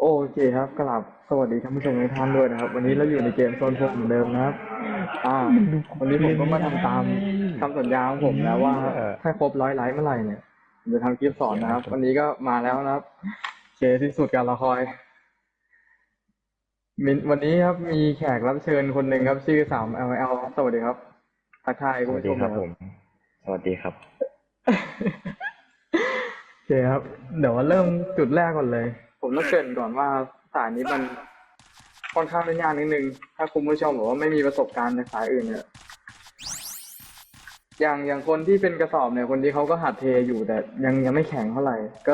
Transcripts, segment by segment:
โอเคครับกลับสวัสดีท่านผู้ชมทุกท่านด้วยนะครับ วันนี้เราอยู่ในเกมโซนพวกเหมือนเดิมนะครับ อ่า วันนี้ผมก็มาทำตามคำสัญญาของผมแล้วว่าเออถ้าครบร้อยไลค์เมื่อไหร่เนี่ยผมจะทำคลิปสอนนะครับ วันนี้ก็มาแล้วนะครับเคที่สุดการรอคอยมินวันนี้ครับมีแขกรับเชิญคนหนึ่งครับ ชื่อสาม L L สวัสดีครับทักทายสคุณวัสผู้ชดีมครับนะผม สวัสดีครับ โอเคครับ เดี๋ยวว่าเริ่มจุดแรกก่อนเลย ผมต้องเกริ่นก่อนว่าสายนี้มันค่อนข้างเป็นยากนิดนึง ถ้าคุณผู้ชมบอกว่าไม่มีประสบการณ์ในสายอื่นเนี่ยอย่างอย่างคนที่เป็นกระสอบเนี่ยคนที่เขาก็หัดเทอยู่แต่ยังยังไม่แข็งเท่าไหร่ ก็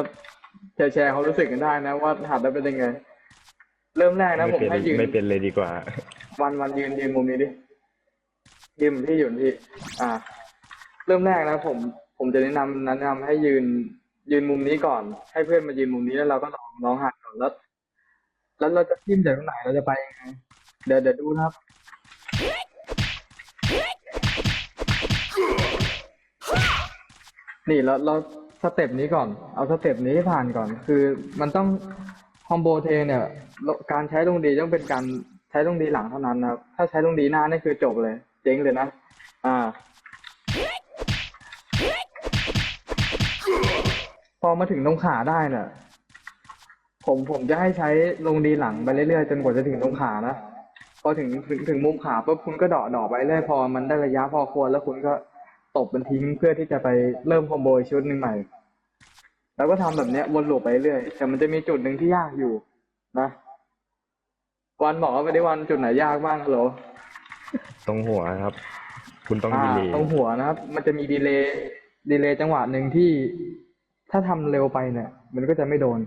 แชร์แชร์เขารู้สึกกันได้นะว่าหัดแล้วเป็นยังไง เริ่มแรกนะไม่ผมเป็นให้ยืนไม่เป็นเลยดีกว่า วันวันยืนยืนมุมนี้ดิยืนที่อยู่ที่ อ่า เริ่มแรกนะผมผมจะแนะนำแนะนำให้ยืน ยืนมุมนี้ก่อน ให้เพื่อนมายืนมุมนี้แล้วเราก็ลองลองหัดก่อนแล้วแล้วเราจะทิ่มจากตรงไหนเราจะไปยังไงเดี๋ยวเดี๋ยวดูนะครับนี่เราเราสเต็ปนี้ก่อน เอาสเต็ปนี้ให้ผ่านก่อน คือมันต้องคอมโบเทเนี่ย การใช้ลงดีต้องเป็นการใช้ลงดีหลังเท่านั้นนะครับ ถ้าใช้ลงดีหน้านี่คือจบเลย เจ๊งเลยนะ อ่า พอมาถึงตรงขาได้เนี่ยผมผมจะให้ใช้ลงดีหลังไปเรื่อยๆจนกว่าจะถึงตรงขานะพอถึงถึงถึงมุมขาปุ๊บคุณก็เดาะเดาะไปเรื่อยพอมันได้ระยะพอควรแล้วคุณก็ตบมันทิ้งเพื่อที่จะไปเริ่มคอมโบอีกชุดหนึ่งใหม่ แล้วก็ทำแบบเนี้ยวนลูปไปเรื่อยแต่มันจะมีจุดหนึ่งที่ยากอยู่ นะ วันบอกว่าไม่ได้วันจุดไหนยากบ้างเหรอตรงหัวครับ คุณต้องอ่าดีเลยตรงหัวนะครับ มันจะมีดีเลย์ดีเลย์จังหวะหนึ่งที่ ถ้าทำเร็วไปเนี่ย มันก็จะไม่โดน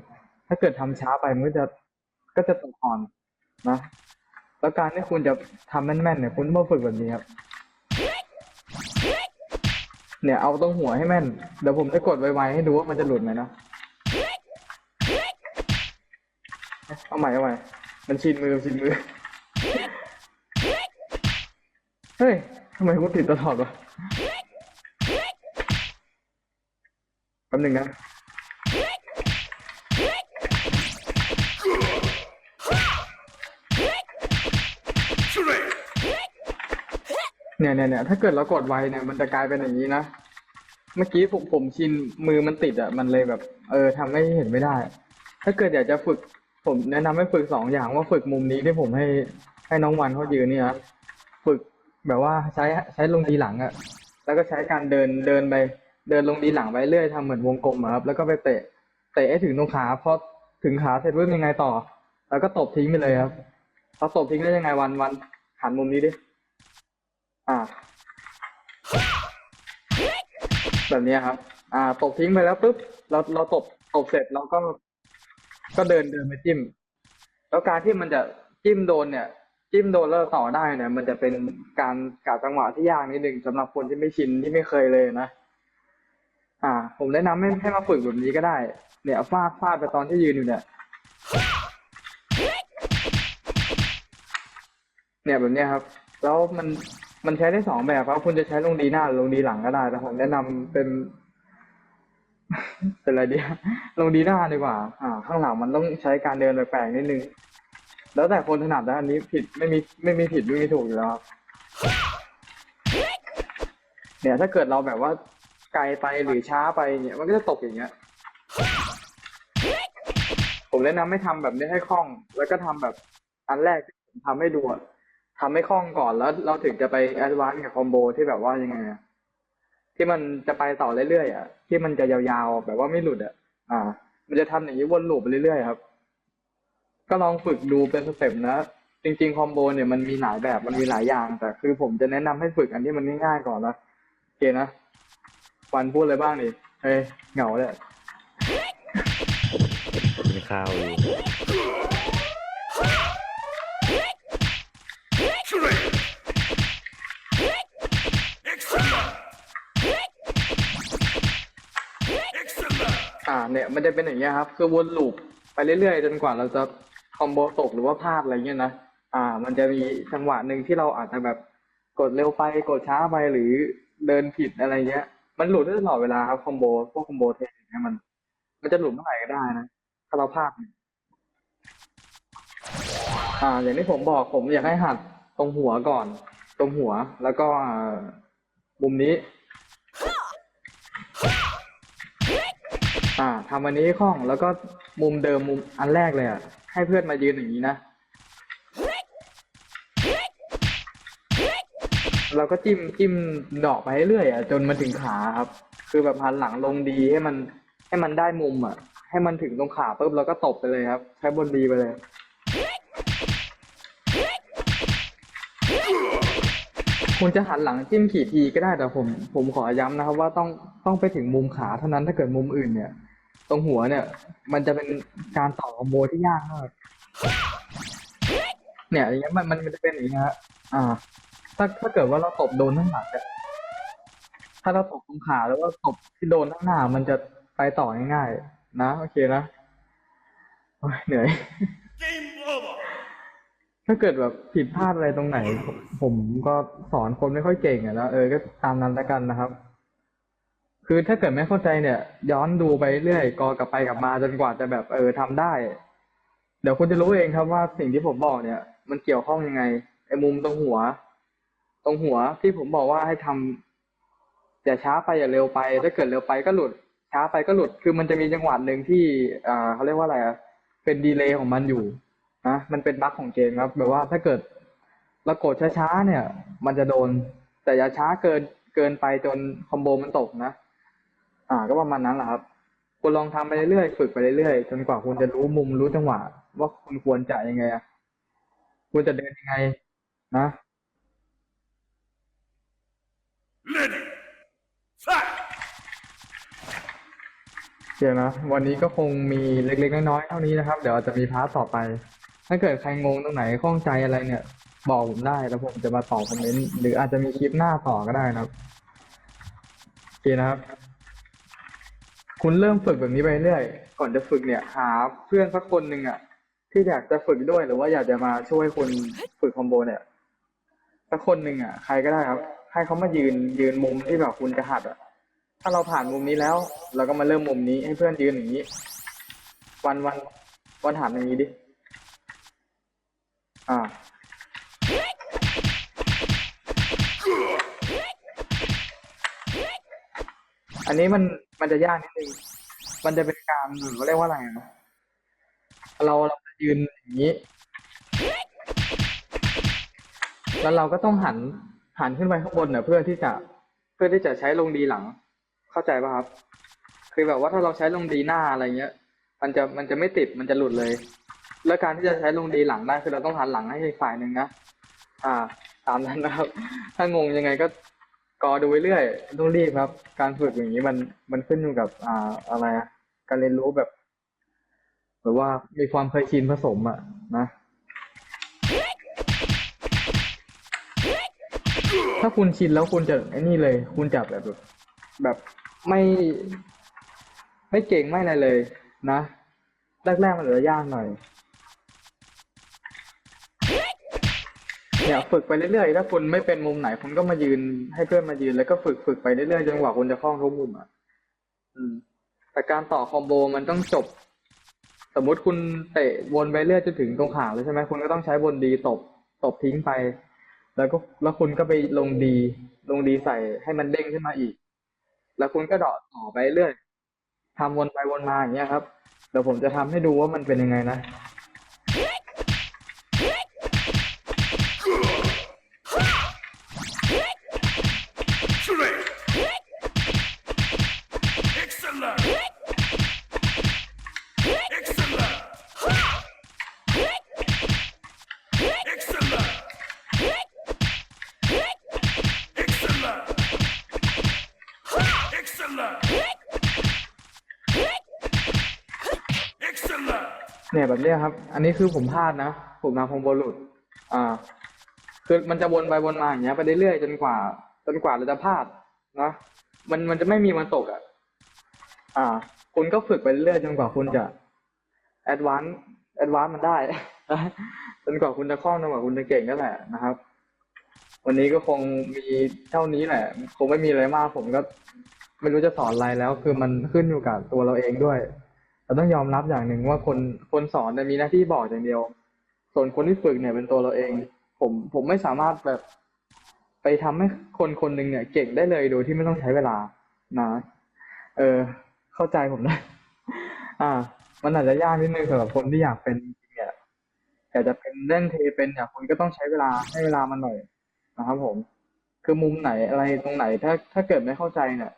ถ้าเกิดทำช้าไปมันก็จะก็จะตกอ่อนนะ แล้วการที่คุณจะทำแม่นๆเนี่ยคุณต้องมาฝึกแบบนี้ครับเนี่ยเอาตรงหัวให้แม่น เดี๋ยวผมจะกดไวๆให้ดูว่ามันจะหลุดไหมนะเอาใหม่เอาใหม่ มันชินมือชินมือ เฮ้ยทำไมกูติดตลอดวะแป๊บหนึ่งนะเนี่ยเนี่ยเนี่ยถ้าเกิดเรากดไวเนี่ยมันจะกลายเป็นอย่างนี้นะ เมื่อกี้ผมผมชินมือมันติดอะ มันเลยแบบ เออทำให้เห็นไม่ได้ ถ้าเกิดอยากจะฝึก ผมแนะนำให้ฝึกสองอย่างว่าฝึกมุมนี้ที่ผมให้ให้น้องวันเขายืนเนี่ยฝึกแบบว่าใช้ใช้ลงดีหลังอะแล้วก็ใช้การเดินเดินไป เดินลงดีหลังไปเรื่อยทำเหมือนวงกลมอะครับ แล้วก็ไปเตะ เตะให้ถึงตรงขาพอถึงขาเสร็จปุ๊บยังไงต่อ แล้วก็ตบทิ้งไปเลยครับพอตบทิ้งได้ยังไงวันวันหันมุมนี้ดิ อ่า แบบนี้ครับ อ่า ตบทิ้งไปแล้วปุ๊บ เราเราตบตบเสร็จเราก็ ก็เดินเดินไปจิ้ม แล้วการที่มันจะจิ้มโดนเนี่ยจิ้มโดนแล้วต่อได้เนี่ย มันจะเป็นการกาจังหวะที่ยากนิดนึงสำหรับคนที่ไม่ชินที่ไม่เคยเลยนะ อ่า ผมแนะนำให้ให้มาฝึกแบบนี้ก็ได้ เนี่ยฟาดฟาดไปตอนที่ยืนอยู่เนี่ย เนี่ยแบบเนี้ยครับ แล้วมันมันใช้ได้สองแบบครับ คุณจะใช้ลงดีหน้าหรือลงดีหลังก็ได้ แต่ผมแนะนำเป็น เป็นอะไรดีลงดีหน้าดีกว่า อ่า ข้างหลังมันต้องใช้การเดินแปลกๆนิดนึง แล้วแต่คนถนัดนะอันนี้ผิดไม่มีไม่มีผิดไม่มีถูกอยู่แล้วครับเนี่ยถ้าเกิดเราแบบว่า ไกลไปหรือช้าไปเนี่ยมันก็จะตกอย่างเงี้ย ผมแนะนำให้ทำแบบนี้ให้คล่อง แล้วก็ทำแบบอันแรกที่ผมทำให้ดูอะทำให้คล่องก่อนแล้ว เราถึงจะไปแอดวานซ์กับคอมโบที่แบบว่ายังไงอะที่มันจะไปต่อเรื่อยๆอะ ที่มันจะยาวๆแบบว่าไม่หลุดอะ อ่า มันจะทำอย่างนี้วนลูปไปเรื่อยๆครับ ก็ลองฝึกดูเป็นสเต็ปนะจริงๆคอมโบเนี่ยมันมีหลายแบบมันมีหลายอย่าง แต่คือผมจะแนะนำให้ฝึกอันที่มันง่ายๆก่อนนะโอเคนะ วันพูดอะไรบ้างดิเฮ้ยเหงาเลยกินข้าวอยู่อ่าเนี่ยมันจะเป็นอย่างเงี้ยครับ คือวนลูปไปเรื่อยๆ จนกว่าเราจะคอมโบตกหรือว่าพลาดอะไรเงี้ยนะอ่า มันจะมีจังหวะหนึ่งที่เราอาจจะแบบกดเร็วไปกดช้าไปหรือเดินผิดอะไรเงี้ย มันหลุดได้ตลอดเวลาครับคอมโบพวกคอมโบเทนอย่างเงี้ยมัน มันจะหลุดเมื่อไหร่ก็ได้นะถ้าเราพลาดเนี่ยอ่า อย่างที่ผมบอกผมอยากให้หัดตรงหัวก่อน ตรงหัวแล้วก็มุมนี้ อ่าทำอันนี้คล่องแล้วก็มุมเดิมมุมอันแรกเลยอะให้เพื่อนมายืนอย่างนี้นะ เราก็จิ้มจิ้มดอกไปเรื่อยอะจนมาถึงขาครับ คือแบบหันหลังลงดีให้มันให้มันได้มุมอะ ให้มันถึงตรงขาปุ๊บเราก็ตบไปเลยครับ ใช้บนดีไปเลย คุณจะหันหลังจิ้มกี่ทีก็ได้แต่ผม ผมขอย้ำนะครับ ว่าต้องต้องไปถึงมุมขาเท่านั้นถ้าเกิดมุมอื่นเนี่ย ตรงหัวเนี่ย มันจะเป็นการต่อคอมโบที่ยากมากเนี่ยอย่างเงี้ยมันมันจะเป็นอย่างเงี้ยอ่า ถ้าถ้าเกิดว่าเราตบโดนข้างหลังเนี่ยถ้าเราตบตรงขาแล้วว่าตบที่โดนข้างหน้า มันจะไปต่อง่ายๆนะ โอเคนะเหนื่อย ถ้าเกิดแบบผิดพลาดอะไรตรงไหน ผมก็สอนคนไม่ค่อยเก่งอะแล้วเออก็ตามนั้นล้วกันนะครับ คือถ้าเกิดไม่เข้าใจเนี่ย ย้อนดูไปเรื่อยกอกลับไปกลับมาจนกว่าจะแบบเออทำได้ เดี๋ยวคุณจะรู้เองครับว่าสิ่งที่ผมบอกเนี่ย มันเกี่ยวข้องยังไงไอ้มุมตรงหัว ตรงหัวที่ผมบอกว่าให้ทำอย่าช้าไปอย่าเร็วไป ถ้าเกิดเร็วไปก็หลุด ช้าไปก็หลุด คือมันจะมีจังหวะหนึ่งที่อ่าเขาเรียกว่าอะไรอะเป็นดีเลย์ของมันอยู่นะมันเป็นบั๊กของเกมครับ แบบว่าถ้าเกิดเรากดช้าๆเนี่ย มันจะโดน แต่อย่าช้าเกินเกินไปจนคอมโบมันตกนะอ่า ก็ประมาณนั้นแหละครับคุณลองทำไปเรื่อยๆฝึกไปเรื่อยๆจนกว่าคุณจะรู้มุมรู้จังหวะ ว่าคุณควรจะยังไงอะควรจะเดินยังไง นะ Ready. Fight. เดี๋ยวนะ วันนี้ก็คงมีเล็กๆน้อยๆเท่านี้นะครับ เดี๋ยวจะมีพาร์ทต่อไป ถ้าเกิดใครงงตรงไหนข้องใจอะไรเนี่ย บอกผมได้แล้วผมจะมาตอบคอมเมนต์หรืออาจจะมีคลิปหน้าต่อก็ได้นะครับโอเคนะครับ คุณเริ่มฝึกแบบนี้ไปเรื่อยก่อนจะฝึกเนี่ย หาเพื่อนสักคนหนึ่งอะ ที่อยากจะฝึกด้วยหรือว่าอยากจะมาช่วยคุณฝึกคอมโบเนี่ยสักคนหนึ่งอะ ใครก็ได้ครับ ให้เขามายืนยืนมุมที่แบบคุณจะหัดอะถ้าเราผ่านมุมนี้แล้ว เราก็มาเริ่มมุมนี้ให้เพื่อนยืนอย่างนี้ วันวันวันถามอย่างนี้ดิ อ่าอันนี้มันมันจะยากนิดนึง มันจะเป็นการเขาเรียกว่าอะไรอะเราเราจะยืนอย่างนี้ แล้วเราก็ต้องหัน หันขึ้นไปข้างบนเนี่ยเพื่อที่จะเพื่อที่จะใช้ลงดีหลัง เข้าใจป่ะครับ คือแบบว่าถ้าเราใช้ลงดีหน้าอะไรเงี้ย มันจะมันจะไม่ติดมันจะหลุดเลย แล้วการที่จะใช้ลงดีหลังได้คือเราต้องหันหลังให้ฝ่ายหนึ่งนะอ่า ตามนั้นนะครับ ถ้างงยังไงก็กอดูไปเรื่อยต้องรีบครับ การฝึกอย่างนี้มันมันขึ้นอยู่กับอ่าอะไรอะการเรียนรู้แบบแบบว่ามีความเคยชินผสมอะนะ ถ้าคุณชินแล้วคุณจะไอ้นี่เลย คุณจะแบแบบ แบบไม่ ไม่เก่งไม่อะไรเลย นะแรกๆมันจะยากหน่อยเนี่ยฝึกไปเรื่อยๆ ถ้าคุณไม่เป็นมุมไหนคุณก็มายืนให้เพื่อนมายืนแล้วก็ฝึกฝึกไปเรื่อยๆจนกว่าคุณจะคล่องทุกมุมอะอแต่การต่อคอมโบมันต้องจบ สมมุติคุณเตะวนไปเรื่อยจนถึงตรงขาเลยใช่ไหมคุณก็ต้องใช้บนดีตบ ตบทิ้งไป แล้วก็แล้วคุณก็ไปลงดี ลงดีใส่ให้มันเด้งขึ้นมาอีก แล้วคุณก็เดาะต่อไปเรื่อยทำวนไปวนมาอย่างเงี้ยครับเดี๋ยวผมจะทำให้ดูว่ามันเป็นยังไงนะ เนี่ยแบบเนี้ยครับ อันนี้คือผมพลาดนะ ผมทำคอมโบหลุด อ่า คือมันจะวนไปวนมาอย่างเงี้ยไปเรื่อยๆจนกว่า จนกว่าเราจะพลาดนะ มันมันจะไม่มีวันตกอะ อ่า คุณก็ฝึกไปเรื่อยจนกว่าคุณจะแอดวานซ์แอดวานซ์มันได้ จนกว่าคุณจะคล่องจนกว่าคุณจะเก่งนั่นแหละนะครับ วันนี้ก็คงมีเท่านี้แหละ คงไม่มีอะไรมาก ผมก็ไม่รู้จะสอนอะไรแล้ว คือมันขึ้นอยู่กับตัวเราเองด้วย เราต้องยอมรับอย่างหนึ่งว่าคนคนสอนมีหน้าที่บอกอย่างเดียว ส่วนคนที่ฝึกเนี่ยเป็นตัวเราเอง ผมผมไม่สามารถแบบไปทำให้คนคนหนึ่งเนี่ย เก่งได้เลยโดยที่ไม่ต้องใช้เวลานะเออ เข้าใจผมนะอ่า มันอาจจะยากนิดนึงสำหรับคนที่อยากเป็นจริงเนี่ยอยากจะเป็นเล่นเทเป็นเนี่ยคุณก็ต้องใช้เวลาให้เวลามันหน่อยนะครับผม คือมุมไหนอะไรตรงไหน ถ้าถ้าเกิดไม่เข้าใจเนี่ย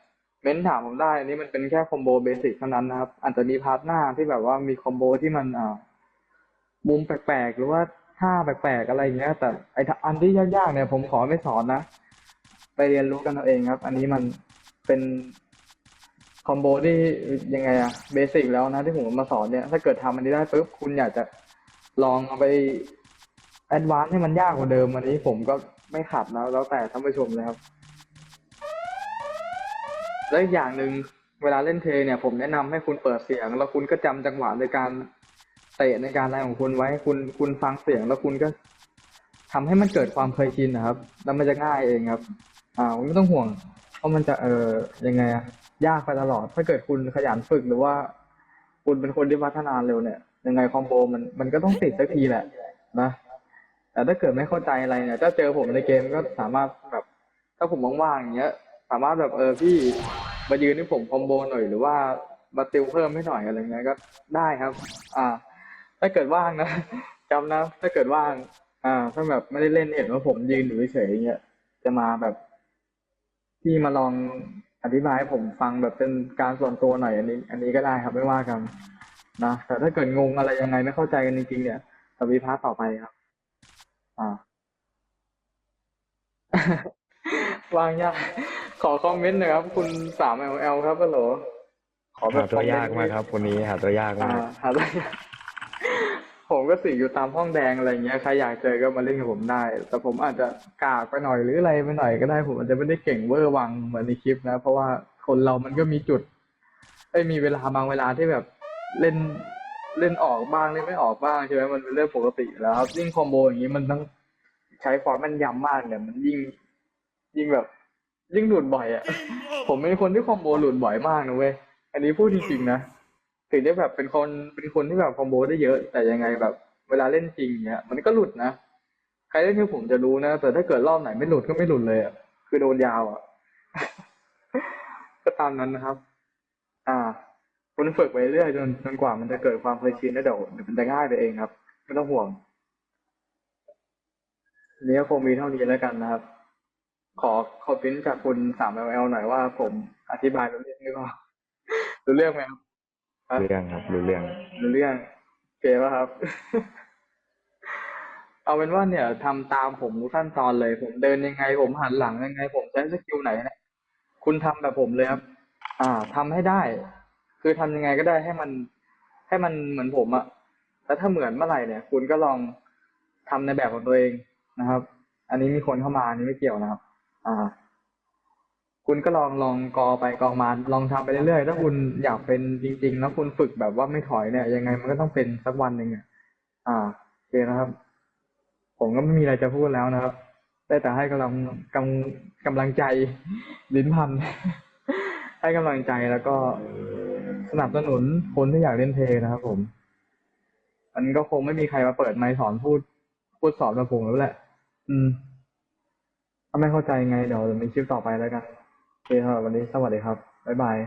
เม้นถามผมได้ อันนี้มันเป็นแค่คอมโบเบสิกเท่านั้นนะครับ อาจจะมีพาร์ทหน้าที่แบบว่ามีคอมโบที่มันอ่ามุมแปลกๆ หรือว่าท่าแปลกๆ อะไรอย่างเงี้ย แต่ไออันที่ยากๆเนี่ยผมขอไม่สอนนะ ไปเรียนรู้กันเอาเองครับ อันนี้มันเป็นคอมโบที่ยังไงอะเบสิกแล้วนะที่ผมมาสอนเนี่ย ถ้าเกิดทำอันนี้ได้ปุ๊บคุณอยากจะลองเอาไปแอดวานซ์ให้มันยากกว่าเดิมอันนี้ผมก็ไม่ขัดนะแล้วแต่ท่านผู้ชมเลยครับ และอีกอย่างหนึ่งเวลาเล่นเทเนี่ย ผมแนะนำให้คุณเปิดเสียง แล้วคุณก็จำจังหวะในการเตะในการอะไรของคุณไว้คุณคุณฟังเสียงแล้วคุณก็ทำให้มันเกิดความเคยชินนะครับ แล้วมันจะง่ายเองครับ อ่าไม่ต้องห่วง เพราะมันจะเออยังไงอะยากไปตลอด ถ้าเกิดคุณขยันฝึกหรือว่า คุณเป็นคนที่พัฒนาเร็วเนี่ย ยังไงคอมโบมันมันก็ต้องติดสักทีแหละ นะแต่ถ้าเกิดไม่เข้าใจอะไรเนี่ยถ้าเจอผมในเกมก็สามารถแบบถ้าผมว่างๆอย่างเงี้ย สามารถแบบเออพี่มายืนให้ผมคอมโบหน่อยหรือว่ามาติวเพิ่มให้หน่อยอะไรเงี้ยก็ได้ครับ อ่า ถ้าเกิดว่างนะจำนะ ถ้าเกิดว่าง อ่า ถ้าแบบไม่ได้เล่นเห็นว่าผมยืนอยู่เฉยๆอย่างเงี้ยจะมาแบบพี่มาลองอธิบายให้ผมฟังแบบเป็นการส่วนตัวหน่อยอันนี้ อันนี้ก็ได้ครับไม่ว่ากันนะแต่ถ้าเกิดงงอะไรยังไงไม่เข้าใจกันจริงๆเนี่ยสวีพาร์ทต่อไปครับ อ่า วางยาก อคอมเมนต์หน่อยครับ คุณสาม LL ครับฮัลโหลขอแบหาบตัวคอมเมนต์ยากมากครับคนนี้หาตัวยากอ่ามากหาได้ผมก็สิงอยู่ตามห้องแดงอะไรเงี้ยใครอยากเจอก็มาเล่นกับผมได้ แต่ผมอาจจะกากไปหน่อยหรืออะไรไปหน่อยก็ได้ผมอาจจะไม่ได้เก่งเวอร์วังเหมือนในคลิปนะ เพราะว่าคนเรามันก็มีจุดไอ้ยมีเวลาบางเวลาที่แบบเล่นเล่นออกบ้างเล่นไม่ออกบ้างใช่ไหมมันเป็นเรื่องปกติอยู่แล้วครับยิ่งคอมโบอย่างนี้มันต้องใช้ความแม่นยำมากเนี่ยมันยิ่ง ยิ่งแบบ ยิ่งหลุดบ่อยอะ ผมเป็นคนที่คอมโบหลุดบ่อยมากนะเว้ย อันนี้พูดจริงๆนะ ถึงได้แบบเป็นคนเป็นคนที่แบบคอมโบได้เยอะ แต่ยังไงแบบ เวลาเล่นจริงเนี้ย มันก็หลุดนะ ใครเล่นที่ผมจะรู้นะ แต่ถ้าเกิดรอบไหนไม่หลุดก็ไม่หลุดเลยอะ คือโดนยาวอะ ก็ตามนั้นนะครับ อ่าคุณฝึกไปเรื่อยจนจนกว่ามันจะเกิดความเคยชินแล้วเดี๋ยวเดี๋ยวมันจะง่ายไปเองครับ ไม่ต้องห่วงเนี้ยคงมีเท่านี้แล้วกันนะครับ ขอขอพิ้นจากคุณสาม LL หน่อยว่าผมอธิบายรู้เรื่องหรือเปล่ารู้เรื่องไหมครับรู้เรื่องครับรู้เรื่องรู้เรื่องโอเคป่ะครับ เอาเป็นว่าเนี่ยทำตามผมทุกขั้นตอนเลย ผมเดินยังไง ผมหันหลังยังไง ผมใช้สกิลไหนเนี่ยคุณทำแบบผมเลยครับ อ่าทำให้ได้ คือทำยังไงก็ได้ให้มัน ให้มันเหมือนผมอะแล้วถ้าเหมือนเมื่อไหร่เนี่ย คุณก็ลองทำในแบบของตัวเองนะครับ อันนี้มีคนเข้ามาอันนี้ไม่เกี่ยวนะครับ อ่า คุณก็ลองลองกอไปกองมาลองทำไปเรื่อยๆถ้าคุณอยากเป็นจริง ๆ แล้วคุณฝึกแบบว่าไม่ถอยเนี่ย ยังไงมันก็ต้องเป็นสักวันหนึ่งอะอ่าโอเคนะครับ ผมก็ไม่มีอะไรจะพูดแล้วนะครับ ได้แต่ให้กำลังกำกำลังใจลิ้นพัน ให้กำลังใจแล้วก็สนับสนุนคนที่อยากเล่นเพลงนะครับ ผมมันก็คงไม่มีใครมาเปิดไมค์สอนพูด พูดสอนแบบผมแล้วแหละ อืม ถ้าไม่เข้าใจไงเดี๋ยวเดี๋ยวมีคลิปต่อไปแล้วกันโอเคครับวันนี้สวัสดีครับ บ๊ายบาย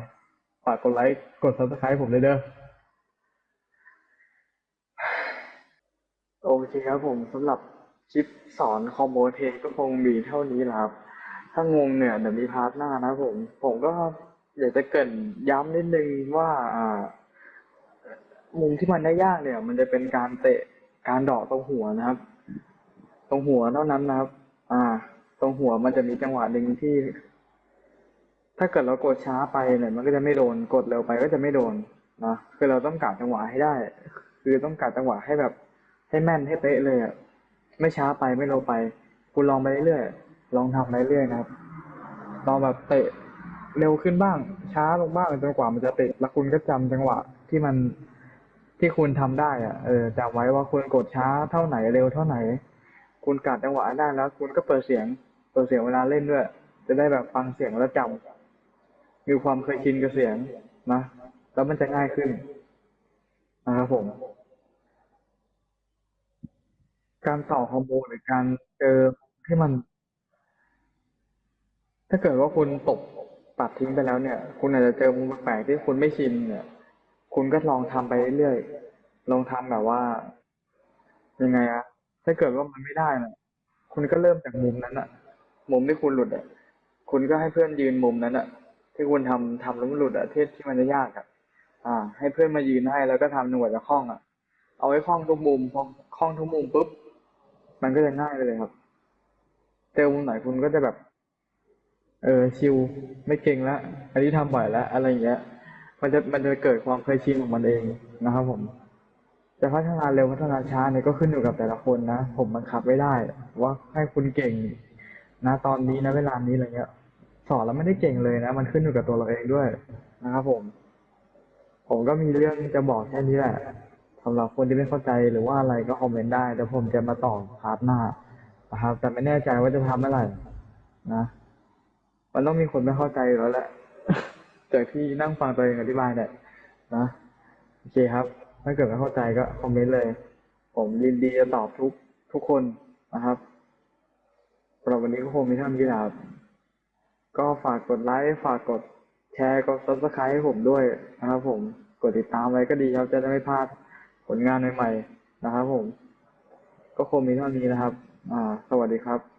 ฝากกดไลค์ กด subscribe ผมด้วยเด้อ โอเคครับผมสำหรับคลิปสอนคอมโบเทคก็คงมีเท่านี้ละครับ ถ้างงเนี่ยเดี๋ยวมีพาร์ทหน้านะผม ผมก็อยากจะเกินย้ำนิดนึงว่าอ่ามุมที่มันได้ยากเนี่ย มันจะเป็นการเตะการดอกตรงหัวนะครับ ตรงหัวเท่านั้นนะครับ อ่า ตรงหัวมันจะมีจังหวะหนึ่งที่ ถ้าเกิดเรากดช้าไปเนี่ยมันก็จะไม่โดนกดเร็วไปก็จะไม่โดนนะคือเราต้องกะจังหวะให้ได้ คือต้องกะจังหวะให้แบบ ให้แม่นให้เป๊ะเลยอะไม่ช้าไปไม่เร็วไป คุณลองไปเรื่อยๆลองทำไปเรื่อยนะครับลองแบบเตะเร็วขึ้นบ้าง ช้าลงบ้างจนกว่ามันจะติดแล้วคุณก็จำจังหวะที่มันที่คุณทำได้อะเออจำไว้ว่าคุณกดช้าเท่าไหนเร็วเท่าไหน คุณกัดจังหวะได้แล้ว คุณก็เปิดเสียง เปิดเสียงเวลาเล่นด้วย จะได้แบบฟังเสียงแล้วจำมีความเคยชินกับเสียงนะแล้วมันจะง่ายขึ้นนะครับผม การต่อฮอร์โมนหรือการเจอที่มัน ถ้าเกิดว่าคุณตกปัดทิ้งไปแล้วเนี่ย คุณอาจจะเจอมุมแปลกที่คุณไม่ชินเนี่ย คุณก็ลองทำไปเรื่อยๆลองทำแบบว่า ยังไงอะถ้าเกิดว่ามันไม่ได้นะคุณก็เริ่มจากมุมนั้นอะ มุมที่คุณหลุดอะ คุณก็ให้เพื่อนยืนมุมนั้นอะ ที่คุณทำทำแล้วมันหลุดอะที่ที่มันจะยากอะอ่า ให้เพื่อนมายืนให้แล้วก็ทำหน่วยจะคล่องอะ เอาไว้คล่องทุกมุมพอคล่องทุกมุมปุ๊บมันก็จะง่ายไปเลยครับเจอมุมไหนคุณก็จะแบบ เออชิลไม่เก่งแล้วอันนี้ทำบ่อยแล้วอะไรอย่างเงี้ยมันจะมันจะเกิดความเคยชินของมันเองนะครับผมจะพัฒนาเร็วพัฒนาช้าเนี่ยก็ขึ้นอยู่กับแต่ละคนนะ ผมบังคับไม่ได้ ว่าให้คุณเก่ง นะตอนนี้นะเวลานี้อะไรเงี้ย สอนแล้วไม่ได้เก่งเลยนะ มันขึ้นอยู่กับตัวเราเองด้วยนะครับผม ผมก็มีเรื่องจะบอกแค่นี้แหละสำหรับคนที่ไม่เข้าใจหรือว่าอะไรก็คอมเมนต์ได้แต่ผมจะมาต่อพาร์ทหน้านะครับ แต่ไม่แน่ใจว่าจะทำเมื่อไหร่นะมันต้องมีคนไม่เข้าใจอยู่แล้วแหละจากที่นั่งฟังตัวเองอธิบายเนี่ยนะโอเคครับ ถ้าเกิดไม่เข้าใจก็คอมเมนต์เลย ผมยินดีจะตอบทุกทุกคนนะครับ สำหรับวันนี้ก็คงมีเท่านี้ละครับ ก็ฝากกดไลค์ฝากกดแชร์กดซับสไครต์ให้ผมด้วยนะครับผมกดติดตามไว้ก็ดีครับ จะได้ไม่พลาดผลงานใหม่ๆนะครับผม ก็คงมีเท่านี้นะครับ อ่า สวัสดีครับ